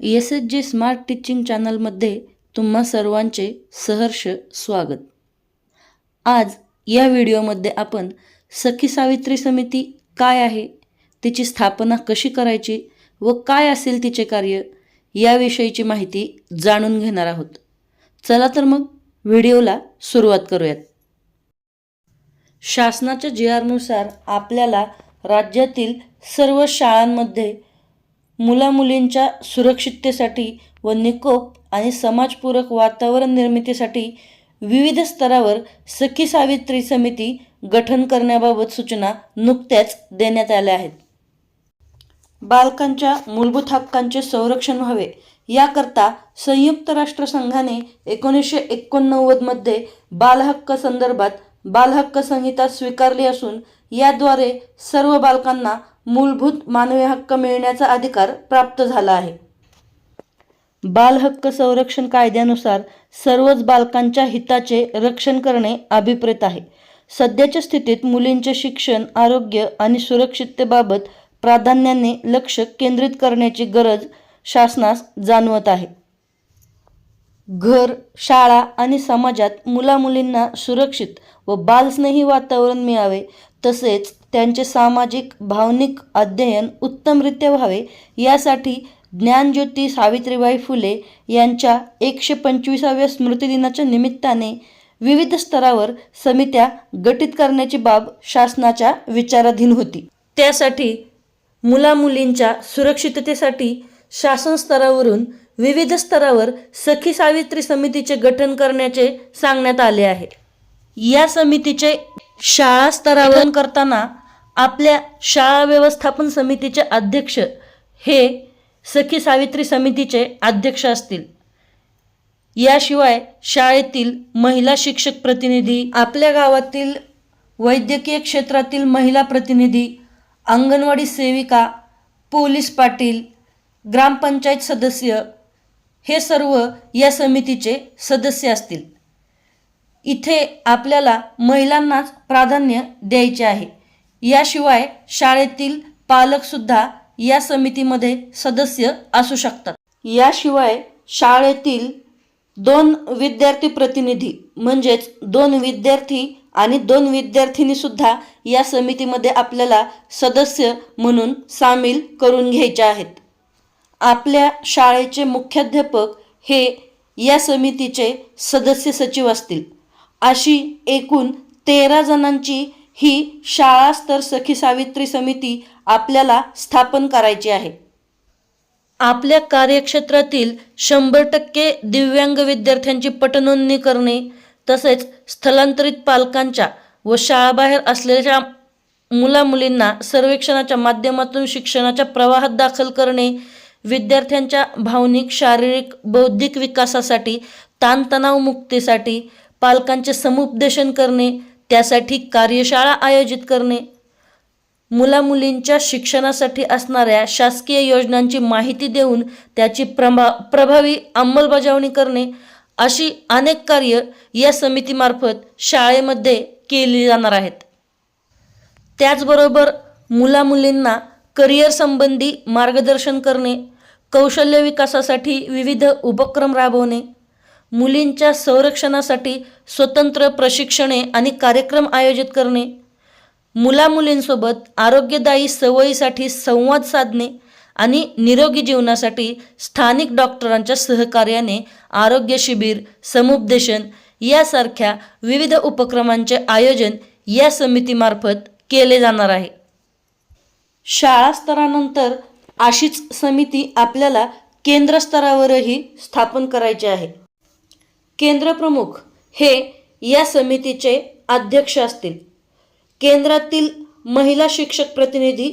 S H G smart teaching चॅनलमध्ये तुम्हा सर्वांचे सहर्ष स्वागत. आज या व्हिडिओमध्ये आपण सखी सावित्री समिती काय आहे तिची स्थापना कशी करायची व काय असेल तिचे कार्य याविषयीची माहिती जाणून घेणार आहोत. चला तर मग व्हिडिओला सुरुवात करूयात. शासनाच्या जी आरनुसार आपल्याला राज्यातील सर्व शाळांमध्ये मुलामुलींच्या सुरक्षिततेसाठी व निकोप आणि समाजपूरक वातावरण निर्मितीसाठी विविध स्तरावर सखी सावित्री समिती गठन करण्याबाबत सूचना नुकत्याच देण्यात आल्या आहेत. बालकांच्या मूलभूत हक्कांचे संरक्षण व्हावे याकरता संयुक्त राष्ट्रसंघाने एकोणीसशे एकोणनव्वदमध्ये बालहक्क संदर्भात बालहक्क संहिता स्वीकारली असून याद्वारे सर्व बालकांना मूलभूत मानवी हक्क मिळण्याचा अधिकार प्राप्त झाला आहे. बालहक्क संरक्षण कायद्यानुसार सर्वच बालकांच्या हिताचे रक्षण करणे अभिप्रेत आहे. सध्याच्या स्थितीत मुलींचे शिक्षण आरोग्य आणि सुरक्षिततेबाबत प्राधान्याने लक्ष केंद्रित करण्याची गरज शासनास जाणवत आहे. घर शाळा आणि समाजात मुलामुलींना सुरक्षित व बालस्नेही वातावरण मिळावे तसेच त्यांचे सामाजिक भावनिक अध्ययन उत्तमरित्या व्हावे यासाठी ज्ञानज्योती सावित्रीबाई फुले यांच्या एकशे पंचवीसाव्या स्मृतिदिनाच्या निमित्ताने विविध स्तरावर समित्या गठीत करण्याची बाब शासनाच्या विचाराधीन होती. त्यासाठी मुलामुलींच्या सुरक्षिततेसाठी शासन स्तरावरून विविध स्तरावर सखी सावित्री समितीचे गठन करण्याचे सांगण्यात आले आहे. या समितीचे शाळा स्तरावर करताना आपल्या शाळा व्यवस्थापन समितीचे अध्यक्ष हे सखी सावित्री समितीचे अध्यक्ष असतील. याशिवाय शाळेतील महिला शिक्षक प्रतिनिधी आपल्या गावातील वैद्यकीय क्षेत्रातील महिला प्रतिनिधी अंगणवाडी सेविका पोलीस पाटील ग्रामपंचायत सदस्य हे सर्व या समितीचे सदस्य असतील. इथे आपल्याला महिलांनाच प्राधान्य द्यायचे आहे. याशिवाय शाळेतील पालकसुद्धा या समितीमध्ये सदस्य असू शकतात. याशिवाय शाळेतील दोन विद्यार्थी प्रतिनिधी म्हणजेच दोन विद्यार्थी आणि दोन विद्यार्थिनी सुद्धा या समितीमध्ये आपल्याला सदस्य म्हणून सामील करून घ्यायचे आहेत. आपल्या शाळेचे मुख्याध्यापक हे या समितीचे सदस्य सचिव असतील. अशी एकूण तेरा जणांची ही शाळास्तर सखी सावित्री समिती आपल्याला स्थापन करायची आहे. आपल्या कार्यक्षेत्रातील शंभर टक्के दिव्यांग विद्यार्थ्यांची पटनोंदणी करणे तसेच स्थलांतरित पालकांच्या व शाळाबाहेर असलेल्या मुलामुलींना सर्वेक्षणाच्या माध्यमातून शिक्षणाच्या प्रवाहात दाखल करणे विद्यार्थ्यांच्या भावनिक शारीरिक बौद्धिक विकासासाठी ताणतणाव मुक्तीसाठी पालकांचे समुपदेशन करणे त्यासाठी कार्यशाळा आयोजित करणे. मुलामुलींच्या शिक्षणासाठी असणाऱ्या शासकीय योजनांची माहिती देऊन त्याची प्रभा प्रभावी अंमलबजावणी करणे अशी अनेक कार्य या समितीमार्फत शाळेमध्ये केली जाणार आहेत. त्याचबरोबर मुलामुलींना करिअर संबंधी मार्गदर्शन करणे कौशल्य विकासासाठी विविध उपक्रम राबवणे मुलींच्या संरक्षणासाठी स्वतंत्र प्रशिक्षणे आणि कार्यक्रम आयोजित करणे मुलामुलींसोबत आरोग्यदायी सवयीसाठी संवाद साधणे आणि निरोगी जीवनासाठी स्थानिक डॉक्टरांच्या सहकार्याने आरोग्य शिबिर समुपदेशन यासारख्या विविध उपक्रमांचे आयोजन या समितीमार्फत केले जाणार आहे. शाळा स्तरानंतर अशीच समिती आपल्याला केंद्र स्तरावरही स्थापन करायची आहे. केंद्रप्रमुख हे या समितीचे अध्यक्ष असतील. केंद्रातील महिला शिक्षक प्रतिनिधी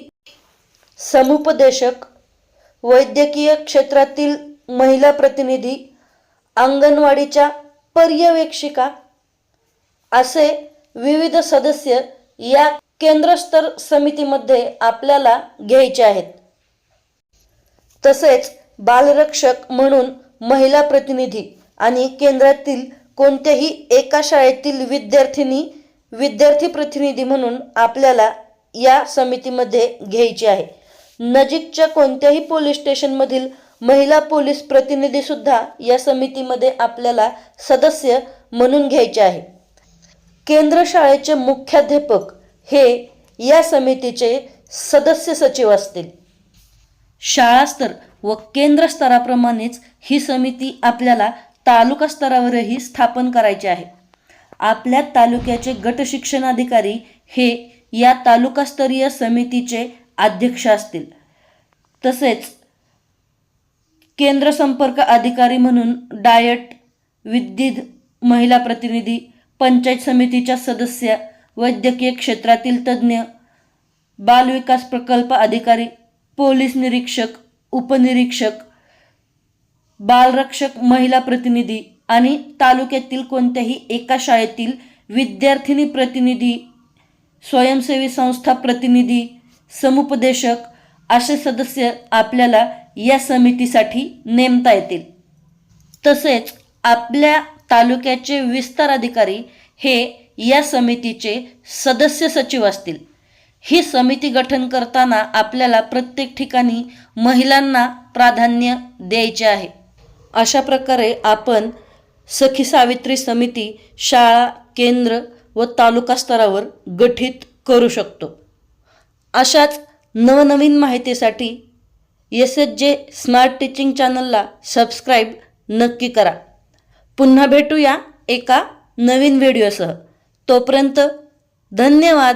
समुपदेशक वैद्यकीय क्षेत्रातील महिला प्रतिनिधी अंगणवाडीच्या पर्यवेक्षिका असे विविध सदस्य या केंद्रस्तर समितीमध्ये आपल्याला घ्यायचे आहेत. तसेच बालरक्षक म्हणून महिला प्रतिनिधी आणि केंद्रातील कोणत्याही एका शाळेतील विद्यार्थिनी विद्यार्थी प्रतिनिधी म्हणून आपल्याला या समितीमध्ये घ्यायची आहे. नजीकच्या कोणत्याही पोलीस स्टेशनमधील महिला पोलीस प्रतिनिधीसुद्धा या समितीमध्ये आपल्याला सदस्य म्हणून घ्यायचे आहे. केंद्र शाळेचे मुख्याध्यापक हे या समितीचे सदस्य सचिव असतील. शाळास्तर व केंद्र स्तराप्रमाणेच ही समिती आपल्याला तालुका स्तरावरही स्थापन करायची आहे. आपल्या तालुक्याचे गट शिक्षणाधिकारी हे या तालुकास्तरीय समितीचे अध्यक्ष असतील. तसेच केंद्र संपर्क अधिकारी म्हणून डायट विद्युत महिला प्रतिनिधी पंचायत समितीच्या सदस्य वैद्यकीय क्षेत्रातील तज्ज्ञ बालविकास प्रकल्प अधिकारी पोलीस निरीक्षक उपनिरीक्षक बालरक्षक महिला प्रतिनिधी आणि तालुक्यातील कोणत्याही एका शाळेतील विद्यार्थिनी प्रतिनिधी स्वयंसेवी संस्था प्रतिनिधी समुपदेशक असे सदस्य आपल्याला या समितीसाठी नेमता येतील. तसेच आपल्या तालुक्याचे विस्तार अधिकारी हे या समितीचे सदस्य सचिव असतील. ही समिती गठन करताना आपल्याला प्रत्येक ठिकाणी महिलांना प्राधान्य द्यायचे आहे. अशा प्रकारे आपण सखी सावित्री समिती शाळा केंद्र व तालुका स्तरावर गठीत करू शकतो. अशाच नवनवीन माहितीसाठी S H J smart teaching चॅनलला सबस्क्राईब नक्की करा. पुन्हा भेटूया एका नवीन व्हिडिओसह. तोपर्यंत धन्यवाद.